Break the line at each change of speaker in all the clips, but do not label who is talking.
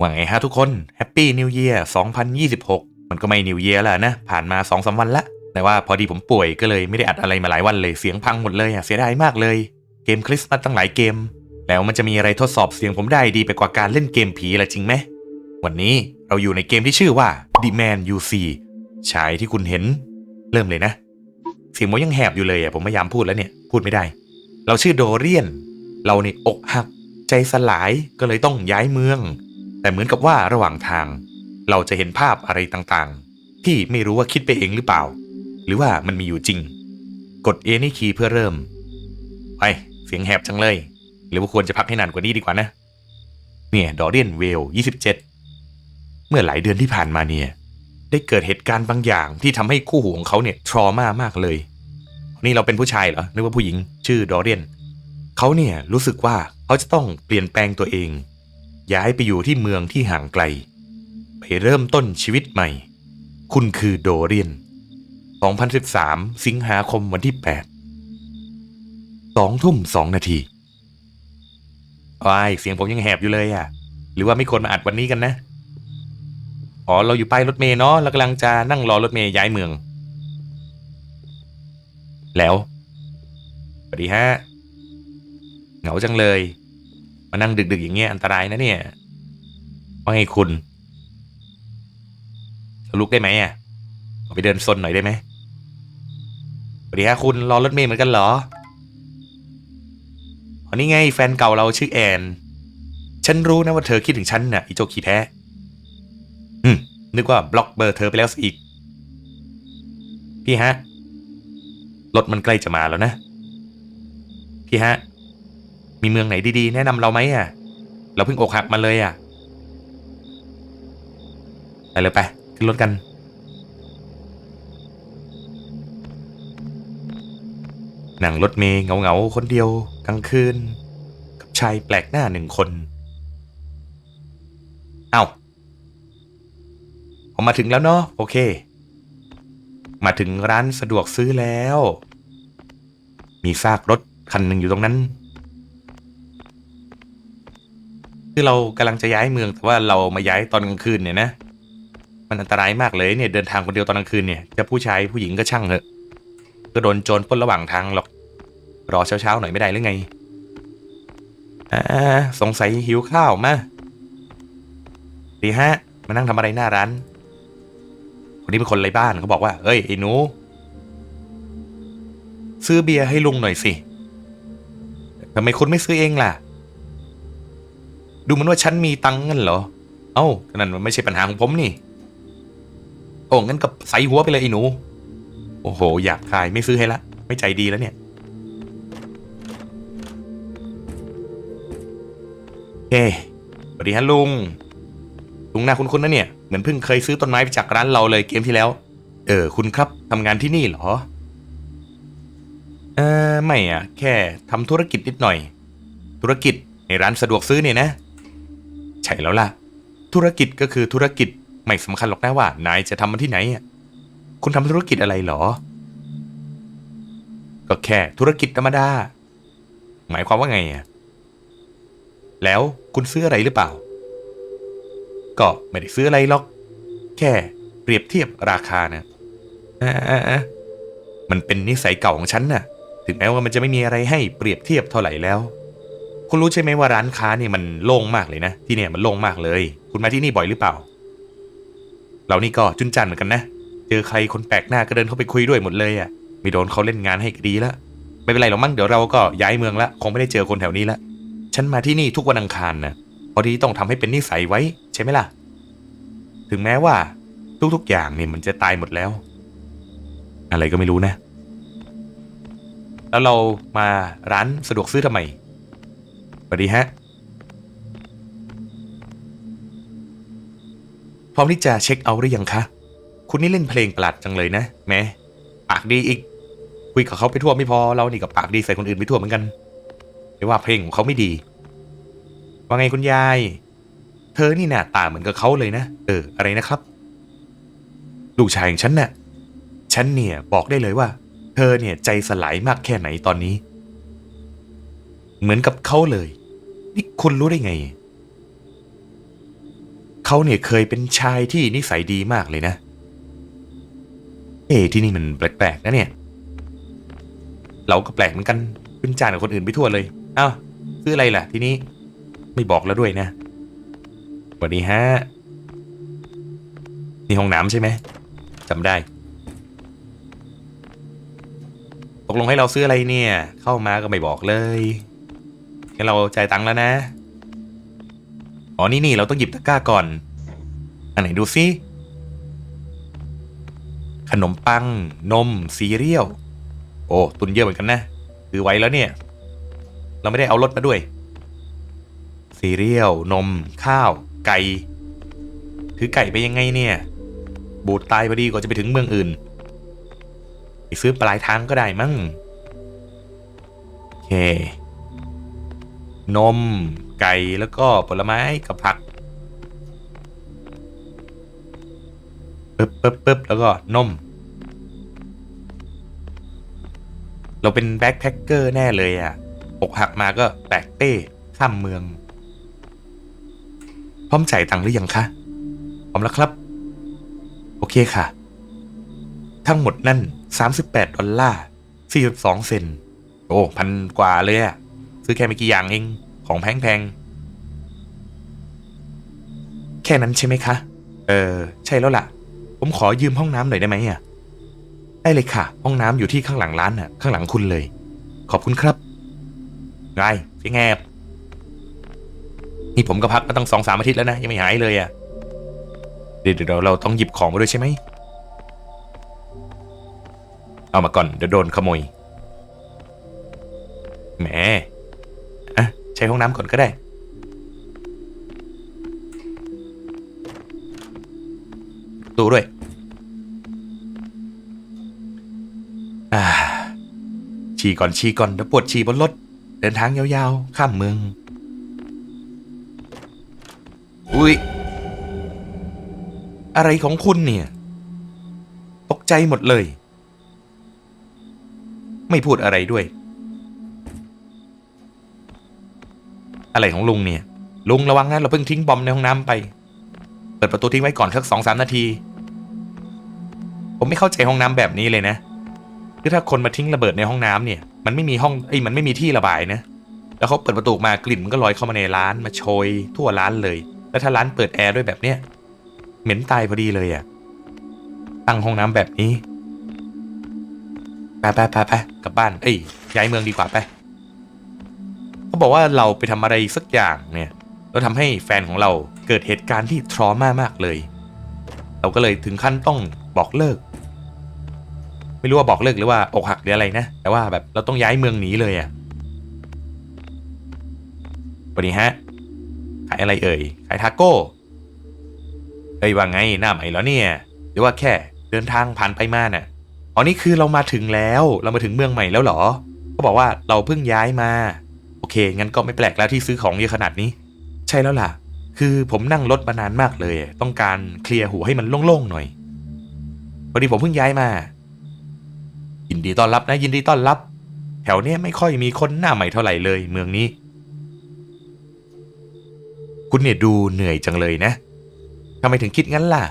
ว่าไงฮะทุกคนแฮปปี้นิวเยียร์2026 มันก็ไม่นิวเยียร์แล้วนะ ผ่านมา2อสวันละแต่ว่าพอดีผมป่วยก็เลยไม่ได้อัดอะไรมาหลายวันเลยเสียงพังหมดเลยอะเสียดายมากเลย เกมคริสต์มาสตั้งหลายเกม แล้วมันจะมีอะไรทดสอบเสียงผมได้ดีไปกว่าการเล่นเกมผีละจริงไหมวันนี้เราอยู่ในเกมที่ชื่อว่า The Man You See ชายที่คุณเห็น เริ่มเลยนะ เสียงมันยังแหบอยู่เลยอะผมพยายามพูดแล้วเนี่ยพูดไม่ได้ เราชื่อโดเรียน เราเนี่อกหัก ใจสลายก็เลยต้องย้ายเมือง แต่เหมือนกับว่าระหว่างทาง เราจะเห็นภาพอะไรต่างๆ ที่ไม่รู้ว่าคิดไปเองหรือเปล่า หรือว่ามันมีอยู่จริง กด A นี่คีย์เพื่อเริ่มไปเสียงแหบจังเลย หรือว่าควรจะพักให้นานกว่านี้ดีกว่านะ เนี่ยดอเรียนเวล 27 เมื่อหลายเดือนที่ผ่านมาเนี่ย ได้เกิดเหตุการณ์บางอย่างที่ทำให้คู่หูของเขาเนี่ยทรมามากเลย นี่เราเป็นผู้ชายเหรอนึกว่าผู้หญิง ชื่อดอเรียนเขาเนี่ยรู้สึกว่าเขาจะต้องเปลี่ยนแปลงตัวเอง ย้ายไปอยู่ที่เมืองที่ห่างไกล ไปเริ่มต้นชีวิตใหม่ คุณคือโดเรียน 2013 สิงหาคมวันที่ 8 2 ทุ่ม 2 นาทีว้ายเสียงผมยังแหบอยู่เลยอะ หรือว่าไม่ควรมาอัดวันนี้กันนะ อ๋อ เราอยู่ป้ายรถเมล์เนาะเรากำลังจะนั่งรอรถเมล์ย้ายเมือง แล้วสวัสดีฮะ เหงาจังเลย มานั่งดึกๆอย่างเงี้ยอันตรายนะเนี่ยว่าไงคุณลุกได้ไหมอะออไปเดินซนหน่อยได้ไหมสวัสดีฮะคุณรอรถเมล์เหมือนกันเหรออ๋อนี่ไงแฟนเก่าเราชื่อแอน ฉันรู้นะว่าเธอคิดถึงฉันน่ะอีโจขี้แพ้อืมนึกว่าบล็อกเบอร์เธอไปแล้วซะอีก พี่ฮะ รถมันใกล้จะมาแล้วนะ พี่ฮะ มีเมืองไหนดีๆ แนะนำเราไหมอะ เราเพิ่งอกหักมาเลยอะ ไปเลยไปขึ้นรถกันนั่งรถเมย์เหงาๆคนเดียวกลางคืน กับชายแปลกหน้าหนึ่งคน เอา้าผมมาถึงแล้วเนาะโอเค มาถึงร้านสะดวกซื้อแล้ว มีซากรถคันหนึ่งอยู่ตรงนั้น คือเรากำลังจะย้ายเมืองแต่ว่าเรามาย้ายตอนกลางคืนเนี่ยนะ มันอันตรายมากเลยเนี่ยเดินทางคนเดียวตอนกลางคืนเนี่ยจะผู้ชายผู้หญิงก็ช่างเถอะก็โดนโจรปล้นระหว่างทางหรอก รอเช้าๆหน่อยไม่ได้หรือไงอ่าสงสัยหิวข้าวมาดีฮะมานั่งทำอะไรหน้าร้าน คนนี้เป็นคนไร้บ้านเขาบอกว่าเฮ้ยไอ้หนูซื้อเบียร์ให้ลุงหน่อยสิทำไมคุณไม่ซื้อเองล่ะ ดูเหมือนว่าฉันมีตังค์งั้นเหรอ เอ้านั่นมันไม่ใช่ปัญหาของผมนี่ โอ้งั้นก็ใส่หัวไปเลยไอ้หนู โอ้โห อยากขายไม่ซื้อให้ละ ไม่ใจดีแล้วเนี่ยเฮ้สวัสดีฮะลุง ลุงหน้าคุ้นๆนะเนี่ย เหมือนเพิ่งเคยซื้อต้นไม้ไปจากร้านเราเลยเกมที่แล้ว เออ คุณครับทำงานที่นี่เหรอ เออไม่อะ แค่ทำธุรกิจนิดหน่อย ธุรกิจในร้านสะดวกซื้อเนี่ยนะ ใช่แล้วล่ะ ธุรกิจก็คือธุรกิจไม่สำคัญหรอกนะว่านายจะทำมันที่ไหนอะคุณทำธุรกิจอะไรเหรอ ก็แค่ธุรกิจธรรมดา หมายความว่าไงอะแล้วคุณซื้ออะไรหรือเปล่า ก็ไม่ได้ซื้ออะไรหรอก แค่เปรียบเทียบราคานะอ่าๆมันเป็นนิสัยเก่าของฉันน่ะ ถึงแม้ว่ามันจะไม่มีอะไรให้เปรียบเทียบเท่าไหร่แล้ว คุณรู้ใช่ไหมว่าร้านค้านี่มันโล่งมากเลยนะ ที่เนี่ยมันโล่งมากเลย คุณมาที่นี่บ่อยหรือเปล่า เรานี่ก็จุนจันเหมือนกันนะ เจอใครคนแปลกหน้าก็เดินเข้าไปคุยด้วยหมดเลยอะไม่โดนเขาเล่นงานให้ก็ดีละไม่เป็นไรหรอกมั้งเดี๋ยวเราก็ย้ายเมืองละคงไม่ได้เจอคนแถวนี้ละฉันมาที่นี่ทุกวันอังคารนะพอดีต้องทำให้เป็นนิสัยไว้ใช่ไหมล่ะ ถึงแม้ว่า ทุกๆอย่างเนี่ยมันจะตายหมดแล้ว อะไรก็ไม่รู้นะ แล้วเรามาร้านสะดวกซื้อทำไม สวัสดีฮะ พร้อมที่จะเช็คเอาท์หรือยังคะ คุณนี่เล่นเพลงประหลาดจังเลยนะแหม้ปากดีอีก คุยกับเขาไปทั่วไม่พอเรานี่ก็ปากดีใส่คนอื่นไปทั่วเหมือนกันไม่ว่าเพลงของเขาไม่ดี ว่าไงคุณยาย เธอนี่หน้าตาเหมือนกับเขาเลยนะเอออะไรนะครับ ลูกชายของฉันน่ะ ฉันเนี่ยบอกได้เลยว่า เธอเนี่ยใจสลายมากแค่ไหนตอนนี้ เหมือนกับเขาเลย นี่คุณรู้ได้ไง เขาเนี่ยเคยเป็นชายที่นิสัยดีมากเลยนะ เอ๊ะที่นี่มันแปลกๆนะเนี่ย เราก็แปลกเหมือนกันขึ้นจานกับคนอื่นไปทั่วเลยเอ้าซื้ออะไรล่ะ ทีนี้ไม่บอกแล้วด้วยนะสวัสดีฮะนี่ห้องน้ำใช่ไหมจำได้ตกลงให้เราซื้ออะไรเนี่ย เข้ามาก็ไม่บอกเลย งั้นเราจ่ายตังค์แล้วนะ อ๋อ นี่นี่เราต้องหยิบตะกร้าก่อน อันไหนดูซิขนมปัง นม ซีเรียล โอ้ ตุนเยอะเหมือนกันนะถือไว้แล้วเนี่ย เราไม่ได้เอารถมาด้วย ซีเรียล นม ข้าว ไก่ ถือไก่ไปยังไงเนี่ย บูดตายพอดีกว่าจะไปถึงเมืองอื่น ไปซื้อปลายทางก็ได้มั้ง โอเค นม ไก่แล้วก็ผลไม้กับผักปึ๊บปึ๊บปึ๊บแล้วก็นม เราเป็นแบ็คแพคเกอร์แน่เลยอะอกหักมาก็แบกเป้ข้ามเมือง พร้อมจ่ายตังค์หรือยังคะพร้อมแล้วครับ โอเคค่ะ ทั้งหมดนั่น 38 ดอลลาร์ 42 เซน โอ้ พันกว่าเลยอะ ซื้อแค่ไม่กี่อย่างเองของแพงๆแค่นั้นใช่ไหมคะ เออ ใช่แล้วล่ะ ผมขอยืมห้องน้ำหน่อยได้ไหมอะได้เลยค่ะ ห้องน้ำอยู่ที่ข้างหลังร้านน่ะ ข้างหลังคุณเลย ขอบคุณครับไงพี่แงบนี่ผมก็พักมาตั้งสองสามอาทิตย์แล้วนะ ยังไม่หายเลยอะเดี๋ยวเดี๋ยวเราต้องหยิบของมาด้วยใช่ไหม เอามาก่อน เดี๋ยวโดนขโมย แหมอะใช้ห้องน้ำก่อนก็ได้ ดูด้วยอ่าฉี่ก่อนฉี่ก่อนเดี๋ยวปวดฉี่บนรถ เดินทางยาวๆ ข้ามเมือง อุ้ย อะไรของคุณเนี่ย ตกใจหมดเลย ไม่พูดอะไรด้วย อะไรของลุงเนี่ย ลุงระวังนะเราเพิ่งทิ้งบอมในห้องน้ำไป เปิดประตูทิ้งไว้ก่อนสักสองสามนาที ผมไม่เข้าใจห้องน้ำแบบนี้เลยนะคือถ้าคนมาทิ้งระเบิดในห้องน้ำเนี่ย มันไม่มีห้องเอ้มันไม่มีที่ระบายนะ แล้วเขาเปิดประตูมากลิ่นมันก็ลอยเข้ามาในร้านมาโชยทั่วร้านเลย แล้วถ้าร้านเปิดแอร์ด้วยแบบเนี้ยเหม็นตายพอดีเลยอะตั้งห้องน้ำแบบนี้ไปไปไปไปกลับบ้าน เอ้ยย้ายเมืองดีกว่าไป บอกว่าเราไปทำอะไรสักอย่างเนี่ยแล้วทำให้แฟนของเราเกิดเหตุการณ์ที่ทรมามากเลย เราก็เลยถึงขั้นต้องบอกเลิก ไม่รู้ว่าบอกเลิกหรือว่าอกหักหรืออะไรนะ แต่ว่าแบบเราต้องย้ายเมืองหนีเลยอะ่ะวัสดีฮะ ขายอะไรเอ่ย ขายทาโก้ เอ้ยว่าไงหน้าใหม่แล้วเนี่ย หรือว่าแค่เดินทางผ่านไปมาน่ะอ๋อนี่คือเรามาถึงแล้ว เรามาถึงเมืองใหม่แล้วเหรอเขาบอกว่าเราเพิ่งย้ายมา โอเค งั้นก็ไม่แปลกแล้วที่ซื้อของเยอะขนาดนี้ ใช่แล้วล่ะ คือผมนั่งรถมานานมากเลย ต้องการเคลียร์หูให้มันโล่งๆหน่อยพอดีผมเพิ่งย้ายมา ยินดีต้อนรับนะ ยินดีต้อนรับ แถวเนี้ยไม่ค่อยมีคนหน้าใหม่เท่าไหร่เลย เมืองนี้ คุณเนี่ยดูเหนื่อยจังเลยนะทำไมถึงคิดงั้นล่ะ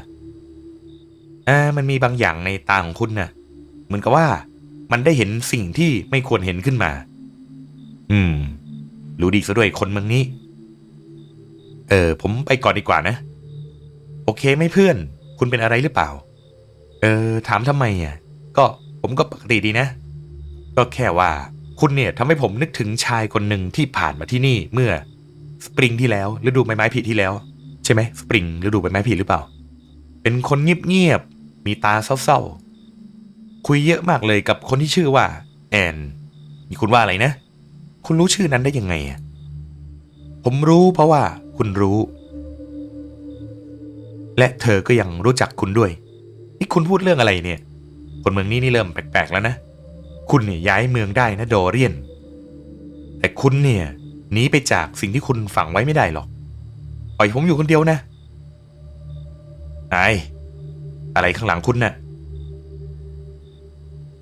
อ่ามันมีบางอย่างในตาของคุณนะ่ะ เหมือนกับว่า มันได้เห็นสิ่งที่ไม่ควรเห็นขึ้นมา อืม รู้ดีซะด้วยคนเมืองนี้ เออ ผมไปก่อนดีกว่านะ โอเคไหมเพื่อน คุณเป็นอะไรหรือเปล่า เออ ถามทำไมอะ ก็ผมก็ปกติดีนะ ก็แค่ว่าคุณเนี่ยทำให้ผมนึกถึงชายคนหนึ่งที่ผ่านมาที่นี่เมื่อ สปริงที่แล้วฤดูใบไม้ผลิที่แล้ว ใช่ไหมสปริงฤดูใบไม้ผลิหรือเปล่า เป็นคนเงียบๆมีตาเศร้าๆคุยเยอะมากเลยกับคนที่ชื่อว่า แอนนี่คุณว่าอะไรนะ คุณรู้ชื่อนั้นได้ยังไงอะผมรู้เพราะว่าคุณรู้ และเธอก็ยังรู้จักคุณด้วยนี่คุณพูดเรื่องอะไรเนี่ย คนเมืองนี้นี่เริ่มแปลกๆแล้วนะ คุณเนี่ยย้ายเมืองได้นะโดเรียน แต่คุณเนี่ยหนีไปจากสิ่งที่คุณฝังไว้ไม่ได้หรอก ปล่อยผมอยู่คนเดียวนะไออะไรข้างหลังคุณน่ะ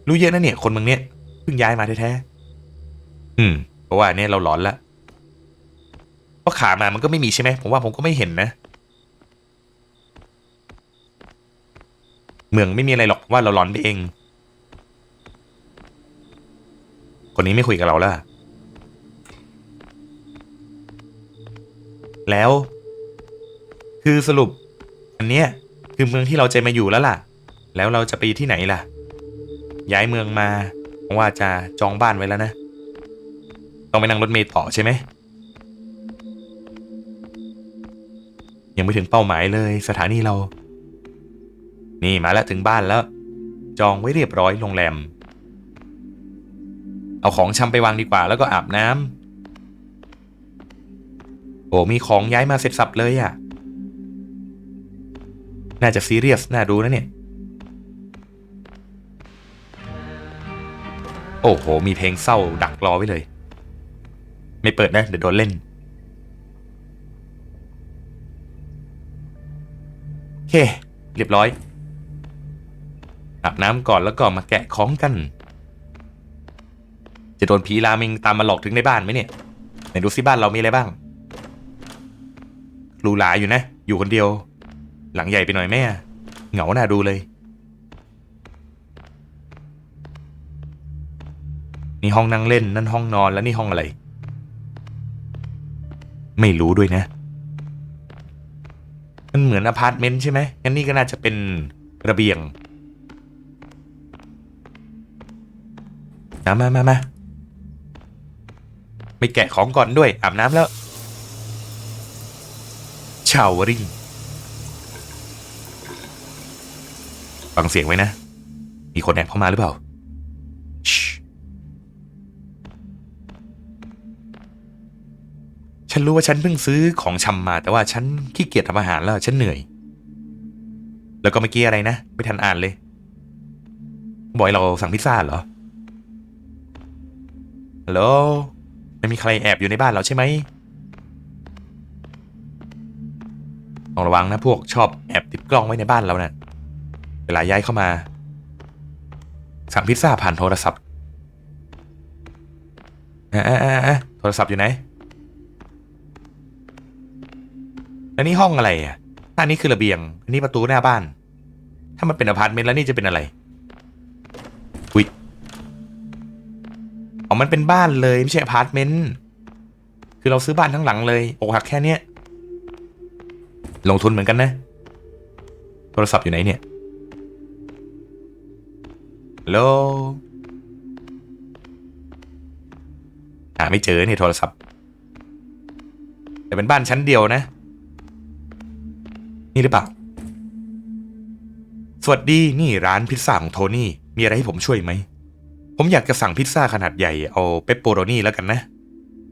รู้เยอะนะเนี่ย คนเมืองเนี้ยเพิ่งย้ายมาแท้ๆ อืม เพราะว่าเนี่ยเราหลอนละเพราะขามามันก็ไม่มีใช่ไหมผมว่าผมก็ไม่เห็นนะ เมืองไม่มีอะไรหรอกว่าเราหลอนไปเอง คนนี้ไม่คุยกับเราแล้วแล้ว คือสรุป อันเนี้ยคือเมืองที่เราจะมาอยู่แล้วล่ะ แล้วเราจะไปที่ไหนล่ะ ย้ายเมืองมาว่าจะจองบ้านไว้แล้วนะ ต้องไปนั่งรถเมล์ต่อใช่ไหม ยังไม่ถึงเป้าหมายเลยสถานีเรา นี่มาแล้วถึงบ้านแล้ว จองไว้เรียบร้อยโรงแรม เอาของชำไปวางดีกว่าแล้วก็อาบน้ำโอ้มีของย้ายมาเสร็จสับเลยอะ่ะ น่าจะซีเรียส น่าดูนะเนี่ยโอ้โห มีเพลงเศร้าดักรอไว้เลย ไม่เปิดนะเดี๋ยวโดนเล่น โอเค เรียบร้อยอาบน้ำก่อนแล้วก็มาแกะของกัน จะโดนผีราเมงตามมาหลอกถึงในบ้านไหมเนี่ยไหนดูซิบ้านเรามีอะไรบ้างรูหราอยู่นะ อยู่คนเดียว หลังใหญ่ไปหน่อยแม่ เหงาหน้าดูเลย นี่ห้องนั่งเล่นนั่นห้องนอนแล้วนี่ห้องอะไร ไม่รู้ด้วยนะ มันเหมือนอพาร์ตเมนต์ใช่ไหมงั้นนี่ก็น่าจะเป็นระเบียงมามามามาไม่แกะของก่อนด้วยอาบน้ำแล้วชาวริงฟังเสียงไว้นะ มีคนแอบเข้ามาหรือเปล่า ฉันรู้ว่าฉันเพิ่งซื้อของชำมา แต่ว่าฉันขี้เกียจทำอาหารแล้ว ฉันเหนื่อย แล้วก็เมื่อกี้อะไรนะ ไม่ทันอ่านเลย บอยเราสั่งพิซซ่าเหรอ ฮัลโหลไม่มีใครแอบอยู่ในบ้านเราใช่ไหมต้องระวังนะพวกชอบแอบติดกล้องไว้ในบ้านเรานะ่ะเวลาย้ายเข้ามา สั่งพิซซ่าผ่านโทรศัพท์อะอะอะอะโทรศัพท์อยู่ไหน แล้วนี่ห้องอะไรอะอันนี้คือระเบียง อันนี้ประตูหน้าบ้าน ถ้ามันเป็นอพาร์ตเมนต์แล้วนี่จะเป็นอะไรอุ้ยอ๋อมันเป็นบ้านเลยไม่ใช่อพาร์ตเมนต์ คือเราซื้อบ้านทั้งหลังเลยอกหักแค่เนี้ย ลงทุนเหมือนกันนะ โทรศัพท์อยู่ไหนเนี่ยฮัลโหลหาไม่เจอเนี่ยโทรศัพท์ แต่เป็นบ้านชั้นเดียวนะ นี่หรือเปล่า สวัสดีนี่ร้านพิซซ่าของโทนี่ มีอะไรให้ผมช่วยไหม ผมอยากจะสั่งพิซซ่าขนาดใหญ่เอาเปปโปโรนี่แล้วกันนะ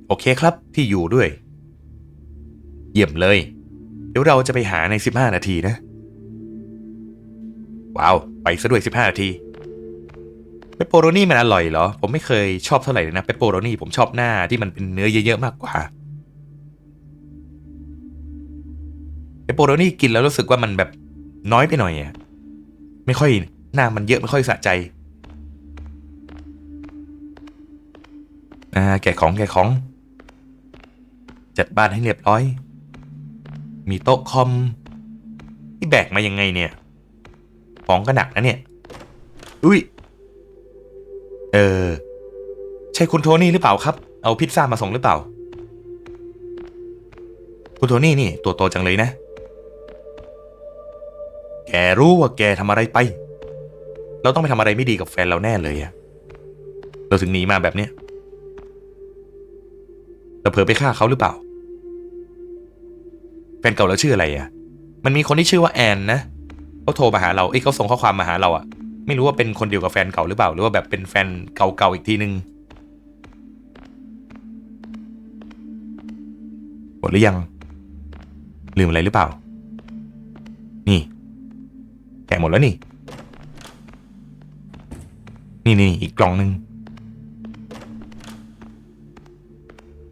โอเคครับที่อยู่ด้วย เยี่ยมเลย เดี๋ยวเราจะไปหาใน 15 นาทีนะ ว้าว ไปซะด้วย 15 นาทีเปปโปโรนี่มันอร่อยเหรอ ผมไม่เคยชอบเท่าไหร่เลยนะเปปโปโรนี่ผมชอบหน้าที่มันเป็นเนื้อเยอะๆมากกว่า เปปโปโรนี่กินแล้วรู้สึกว่ามันแบบน้อยไปหน่อยอะไม่ค่อยหน้ามันเยอะไม่ค่อยสะใจอ่าแกะของแกะของ จัดบ้านให้เรียบร้อย มีโต๊ะคอมที่แบกมายังไงเนี่ย ของก็หนักนะเนี่ย อุ้ย เออ ใช่คุณโทนี่หรือเปล่าครับ เอาพิซซ่ามาส่งหรือเปล่า คุณโทนี่นี่ตัวโตจังเลยนะ แกรู้ว่าแกทำอะไรไป เราต้องไปทำอะไรไม่ดีกับแฟนเราแน่เลยอะเราถึงหนีมาแบบเนี้ยเราเผลอไปฆ่าเขาหรือเปล่า แฟนเก่าเราชื่ออะไรอะมันมีคนที่ชื่อว่าแอนนะเขาโทรมาหาเรา เอ้ยเขาส่งข้อความมาหาเราอะไม่รู้ว่าเป็นคนเดียวกับแฟนเก่าหรือเปล่า หรือว่าแบบเป็นแฟนเก่าๆอีกทีนึงหมดหรือยัง ลืมอะไรหรือเปล่า นี่ กหมดแล้วนี่ นี่นี่อีกกล่องหนึ่ง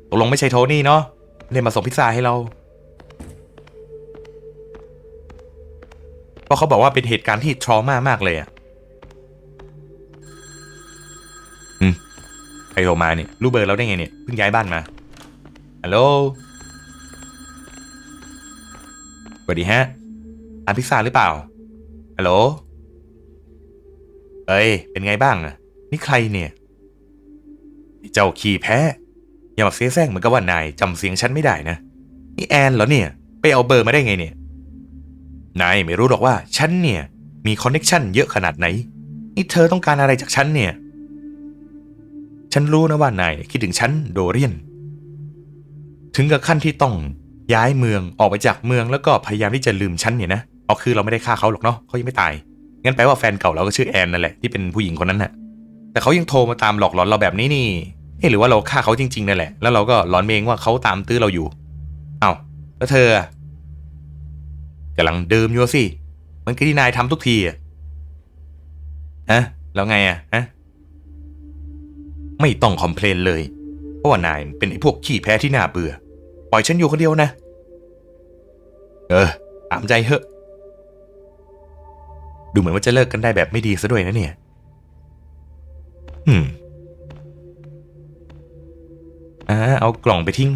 ตกลงไม่ใช่โทนี่เนาะไม่มาส่งพิซซ่าให้เราเพราะเขาบอกว่าเป็นเหตุการณ์ที่ทรมามากเลยอะอืมใครโทรมาเนี่ยรู้เบอร์เราได้ไงเนี่ยเพิ่งย้ายบ้านมาฮัลโหลสวัสดีฮะร้านพิซซ่าหรือเปล่า ฮัลโหล เอ้ย เป็นไงบ้างอะนี่ใครเนี่ย เจ้าขี้แพ้ อย่ามาเสียแซงเหมือนกับว่านายจำเสียงฉันไม่ได้นะ นี่แอนเหรอเนี่ย ไปเอาเบอร์มาได้ไงเนี่ย นายไม่รู้หรอกว่าฉันเนี่ย มีคอนเน็กชันเยอะขนาดไหน นี่เธอต้องการอะไรจากฉันเนี่ย ฉันรู้นะว่านายคิดถึงฉันโดเรียน ถึงกับขั้นที่ต้องย้ายเมืองออกไปจากเมืองแล้วก็พยายามที่จะลืมฉันเนี่ยนะเอาคือเราไม่ได้ฆ่าเขาหรอกเนาะเขายังไม่ตาย งั้นแปลว่าแฟนเก่าเราก็ชื่อแอนนั่นแหละที่เป็นผู้หญิงคนนั้นน่ะ แต่เขายังโทรมาตามหลอกหลอนเราแบบนี้นี่ เอ๊หรือว่าเราฆ่าเขาจริงๆนั่นแหละ แล้วเราก็หลอนเองว่าเขาตามตื้อเราอยู่ เอ้าแล้วเธออะกำลังเดื่มอยู่สิมันคือที่นายทำทุกทีอะฮะแล้วไงอะฮะไม่ต้องคอมเพลนเลย เพราะว่านายเป็นไอ้พวกขี้แพ้ที่น่าเบื่อ ปล่อยฉันอยู่คนเดียวนะ เออตามใจเถอะ ดูเหมือนว่าจะเลิกกันได้แบบไม่ดีซะด้วยนะเนี่ย อืมอ่าเอากล่องไปทิ้ง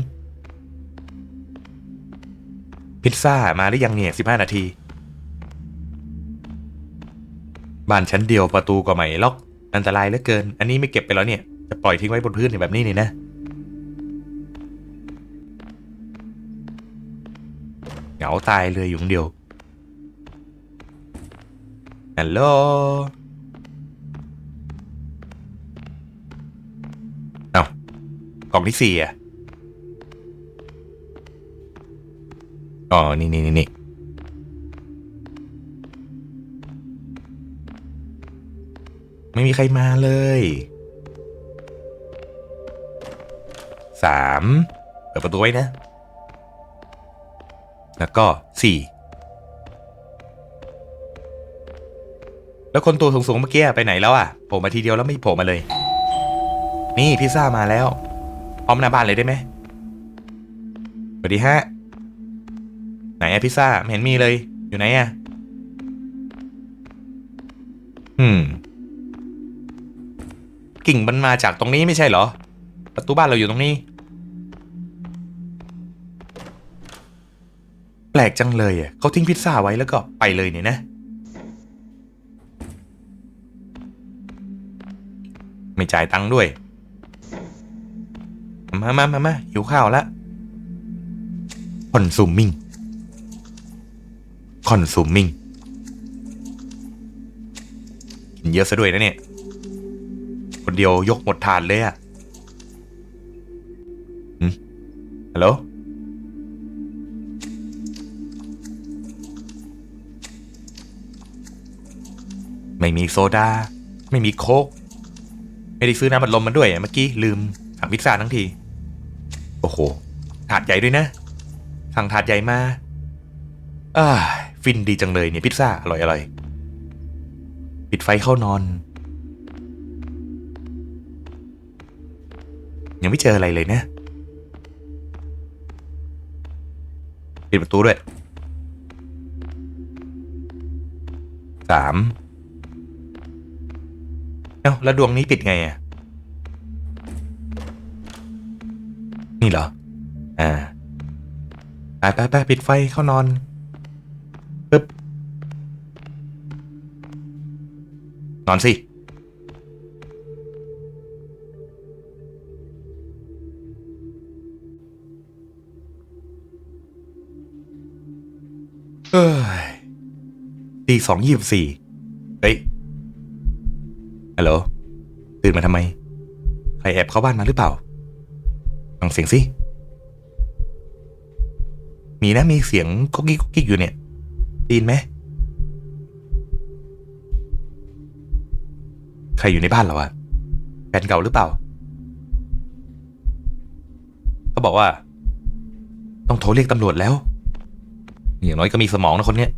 พิซซ่ามาหรือยังเนี่ยสิบห้านาที บ้านชั้นเดียวประตูก็ไม่ล็อก อันตรายเหลือเกิน อันนี้ไม่เก็บไปแล้วเนี่ย จะปล่อยทิ้งไว้บนพื้นแบบนี้นี่นะเหงาตายเลยอยู่คนเดียว ฮัลโหลเอากล่องที่สี่อะ อ๋อ นี่นี่นี่นี่ไม่มีใครมาเลยสามเปิดประตูไว้นะ แล้วก็สี่ แล้วคนตัวสูงๆเมื่อกี้ไปไหนแล้วอะโผลมาทีเดียวแล้วไม่โผล่มาเลย นี่พิซซ่ามาแล้วพร้อมหน้าบ้านเลยได้ไหมสวัสดีฮะ ไหนอะพิซซ่าไม่เห็นมีเลย อยู่ไหนอะอืม กิ่งมันมาจากตรงนี้ไม่ใช่เหรอ ประตูบ้านเราอยู่ตรงนี้ แปลกจังเลยอะเขาทิ้งพิซซ่าไว้แล้วก็ไปเลยเนี่ยนะ ไม่จ่ายตังค์ด้วย มามามามาหิวข้าวละคอนซูมมิ่งคอนซูมมิ่งกินเยอะซะด้วยนะเนี่ย คนเดียวยกหมดถาดเลยอะฮัลโหลไม่มีโซดา ไม่มีโค้ก ไม่ได้ซื้อน้ำบัดลมมาด้วยอะเมื่อกี้ลืมสั่งพิซซ่าทั้งที โอ้โห ถาดใหญ่ด้วยนะ สั่งถาดใหญ่มาอ่าฟินดีจังเลยเนี่ยพิซซ่าอร่อยอร่อยปิดไฟเข้านอน ยังไม่เจออะไรเลยนะปิดประตูด้วยสามเอ้าแล้วดวงนี้ปิดไงอะ นี่เหรอ อ่าไปไปไปปิดไฟเข้านอนปึ๊บนอนสิ เอ้ยตีสองยี่สิบสี่เฮ้ย ฮัลโหล ตื่นมาทำไม ใครแอบเข้าบ้านมาหรือเปล่า ฟังเสียงสิ มีนะ มีเสียงกุ๊กกิ๊กกุ๊กกิ๊กอยู่เนี่ยได้ยินไหม ใครอยู่ในบ้านเราอะแฟนเก่าหรือเปล่า เขาบอกว่า ต้องโทรเรียกตำรวจแล้ว อย่างน้อยก็มีสมองนะคนเนี้ย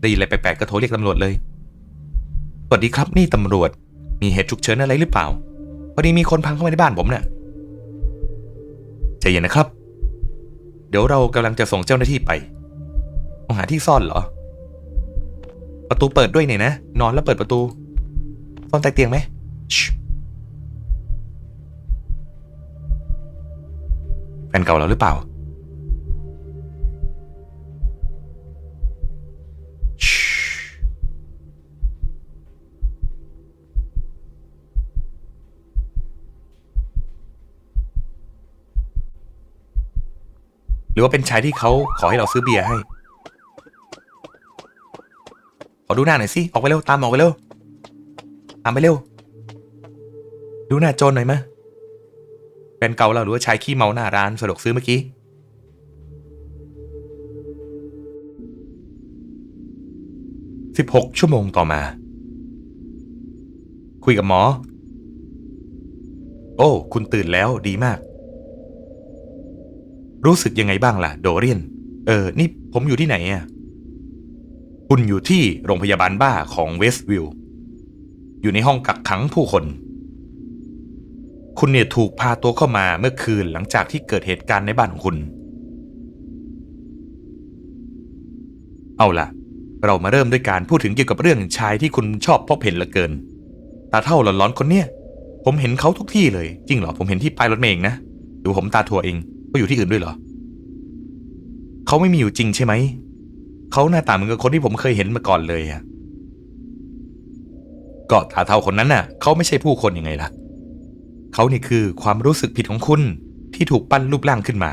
ได้ยินอะไรแปลกๆก็โทรเรียกตำรวจเลย สวัสดีครับนี่ตำรวจ มีเหตุฉุกเฉินอะไรหรือเปล่า พอดีมีคนพังเข้ามาในบ้านผมเนะ่ะใจเย็นนะครับ เดี๋ยวเรากำลังจะส่งเจ้าหน้าที่ไปต้องหาที่ซ่อนเหรอ ประตูเปิดด้วยเนี่ยนะ นอนแล้วเปิดประตู ซ่อนใต้เตียงไหมแฟนเก่าเราหรือเปล่า หรือว่าเป็นชายที่เขาขอให้เราซื้อเบียร์ให้ ขอดูหน้าหน่อยสิ ออกไปเร็ว ตามออกไปเร็ว ตามไปเร็ว ดูหน้าโจรหน่อยมะแฟนเก่าเราหรือว่าชายขี้เมาหน้าร้านสะดวกซื้อเมื่อกี้ สิบหกชั่วโมงต่อมา คุยกับหมอ โอ้ คุณตื่นแล้วดีมาก รู้สึกยังไงบ้างล่ะ โดเรียน เออ นี่ผมอยู่ที่ไหนอะ คุณอยู่ที่โรงพยาบาลบ้าของเวสต์วิลล์อยู่ในห้องกักขังผู้คน คุณเนี่ยถูกพาตัวเข้ามาเมื่อคืนหลังจากที่เกิดเหตุการณ์ในบ้านของคุณ เอาล่ะ เรามาเริ่มด้วยการพูดถึงเกี่ยวกับเรื่องชายที่คุณชอบพบเห็นเหลือเกิน ตาเท่าหลอนๆคนเนี้ยผมเห็นเขาทุกที่เลย จริงเหรอ ผมเห็นที่ป้ายรถเมล์เองนะหรือผมตาถั่วเอง ก็อยู่ที่อื่นด้วยเหรอ เขาไม่มีอยู่จริงใช่ไหม เขาหน้าตาเหมือนกับคนที่ผมเคยเห็นมาก่อนเลยอะก็ตาเท่าคนนั้นน่ะ เขาไม่ใช่ผู้คนยังไงล่ะ เขานี่คือความรู้สึกผิดของคุณที่ถูกปั้นรูปร่างขึ้นมา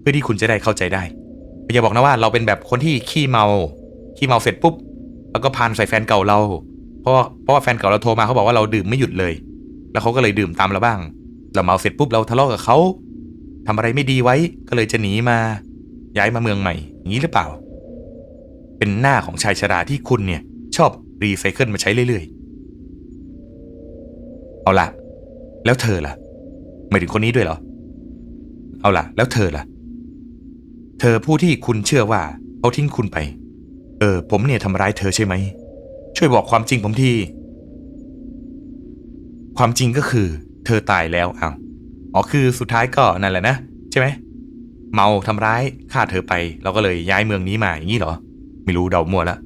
เพื่อที่คุณจะได้เข้าใจได้อย่าบอกนะว่าเราเป็นแบบคนที่ขี้เมา ขี้เมาเสร็จปุ๊บ แล้วก็พานใส่แฟนเก่าเรา เพราะเพราะว่าแฟนเก่าเราโทรมาเขาบอกว่าเราดื่มไม่หยุดเลย แล้วเขาก็เลยดื่มตามเราบ้าง เราเมาเสร็จปุ๊บเราทะเลาะกับเขา ทำอะไรไม่ดีไว้ก็เลยจะหนีมา ย้ายมาเมืองใหม่อย่างนี้หรือเปล่า เป็นหน้าของชายชราที่คุณเนี่ย ชอบรีไซเคิลมาใช้เรื่อยๆ เอาล่ะ แล้วเธอล่ะไม่ถึงคนนี้ด้วยเหรอ เอาล่ะ แล้วเธอล่ะ เธอผู้ที่คุณเชื่อว่าเขาทิ้งคุณไป เออ ผมเนี่ยทำร้ายเธอใช่ไหม ช่วยบอกความจริงผมที ความจริงก็คือ เธอตายแล้วอ้าว อ๋อคือสุดท้ายก็นั่นแหละนะ ใช่ไหมเมาทำร้ายฆ่าเธอไป เราก็เลยย้ายเมืองนี้มาอย่างนี้เหรอ ไม่รู้เดามั่วละ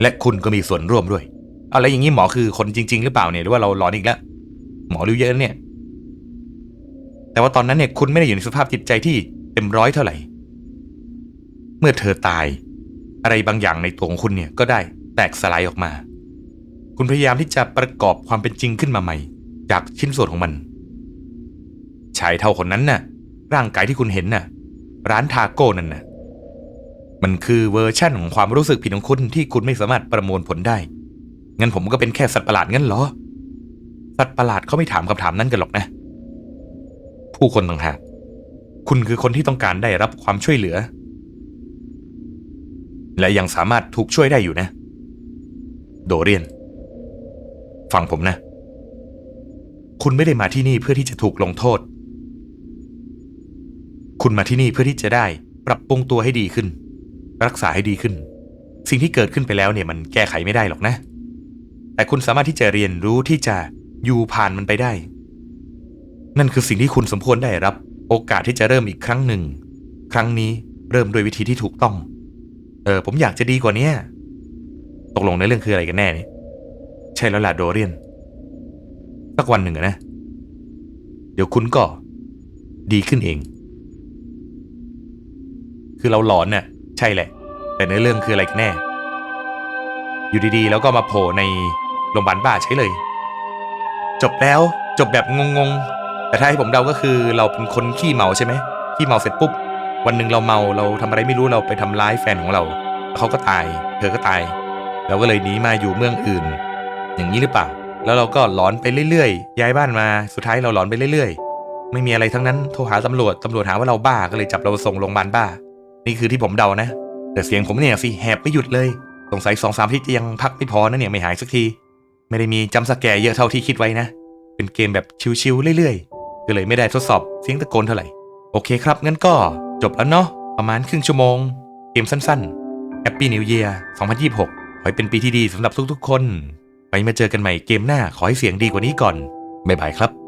และคุณก็มีส่วนร่วมด้วย เอาแล้วอย่างนี้หมอคือคนจริง ๆ หรือเปล่าเนี่ยหรือว่าเราหลอนอีกแล้วหมอรู้เยอะนะเนี่ย แต่ว่าตอนนั้นเนี่ยคุณไม่ได้อยู่ในสภาพจิตใจที่เต็มร้อยเท่าไหร่ เมื่อเธอตาย อะไรบางอย่างในตัวของคุณเนี่ยก็ได้แตกสลายออกมา คุณพยายามที่จะประกอบความเป็นจริงขึ้นมาใหม่ จากชิ้นส่วนของมัน ชายเท่าคนนั้นน่ะ ร่างกายที่คุณเห็นน่ะ ร้านทาโก้นั่นน่ะ มันคือเวอร์ชั่นของความรู้สึกผิดของคุณที่คุณไม่สามารถประมวลผลได้ งั้นผมก็เป็นแค่สัตว์ประหลาดงั้นเหรอ สัตว์ประหลาดเขาไม่ถามคำถามนั้นกันหรอกนะ ผู้คนต่างหาก คุณคือคนที่ต้องการได้รับความช่วยเหลือ และยังสามารถถูกช่วยได้อยู่นะ โดเรียน ฟังผมนะ คุณไม่ได้มาที่นี่เพื่อที่จะถูกลงโทษ คุณมาที่นี่เพื่อที่จะได้ ปรับปรุงตัวให้ดีขึ้น รักษาให้ดีขึ้น สิ่งที่เกิดขึ้นไปแล้วเนี่ยมันแก้ไขไม่ได้หรอกนะ แต่คุณสามารถที่จะเรียนรู้ที่จะอยู่ผ่านมันไปได้ นั่นคือสิ่งที่คุณสมควรได้รับ โอกาสที่จะเริ่มอีกครั้งหนึ่ง ครั้งนี้เริ่มด้วยวิธีที่ถูกต้อง เออ ผมอยากจะดีกว่านี้ตกลงในเรื่องคืออะไรกันแน่เนี่ยใช่แล้วล่ะโดเรียน สักวันหนึ่งอะนะ เดี๋ยวคุณก็ ดีขึ้นเอง คือเราหลอนน่ะ ใช่แหละ แต่ในอเรื่องคืออะไรกันแน่ อยู่ดีๆ แล้วก็มาโผล่ในโรงพยาบาลบ้าใช่เลย จบแล้วจบแบบงงๆ แต่ถ้าให้ผมเดาก็คือเราเป็นคนขี้เมาใช่ไหมขี้เมาเสร็จปุ๊บ วันหนึ่งเราเมาเราทำอะไรไม่รู้เราไปทำร้ายแฟนของเรา เขาก็ตาย เธอก็ตาย เราก็เลยหนีมาอยู่เมืองอื่น อย่างนี้หรือเปล่า แล้วเราก็หลอนไปเรื่อยๆ ย้ายบ้านมา สุดท้ายเราหลอนไปเรื่อยๆ ไม่มีอะไรทั้งนั้น โทรหาตำรวจ ตำรวจหาว่าเราบ้า ก็เลยจับเราส่งโรงพยาบาลบ้า นี่คือที่ผมเดานะ แต่เสียงผมเนี่ยสิแหบไม่หยุดเลย สงสัยสองสามที่จะยังพักไม่พอนะเนี่ยไม่หายสักที ไม่ได้มีจำสแกร์เยอะเท่าที่คิดไว้นะ เป็นเกมแบบชิวๆเรื่อยๆ ก็เลยไม่ได้ทดสอบเสียงตะโกนเท่าไหร่ โอเคครับ งั้นก็จบแล้วเนาะ ประมาณครึ่งชั่วโมง เกมสั้นๆ Happy New Year 2026 ขอให้เป็นปีที่ดีสำหรับทุกๆ คน ไปมาเจอกันใหม่เกมหน้าขอให้เสียงดีกว่านี้ก่อนบ๊ายบายครับ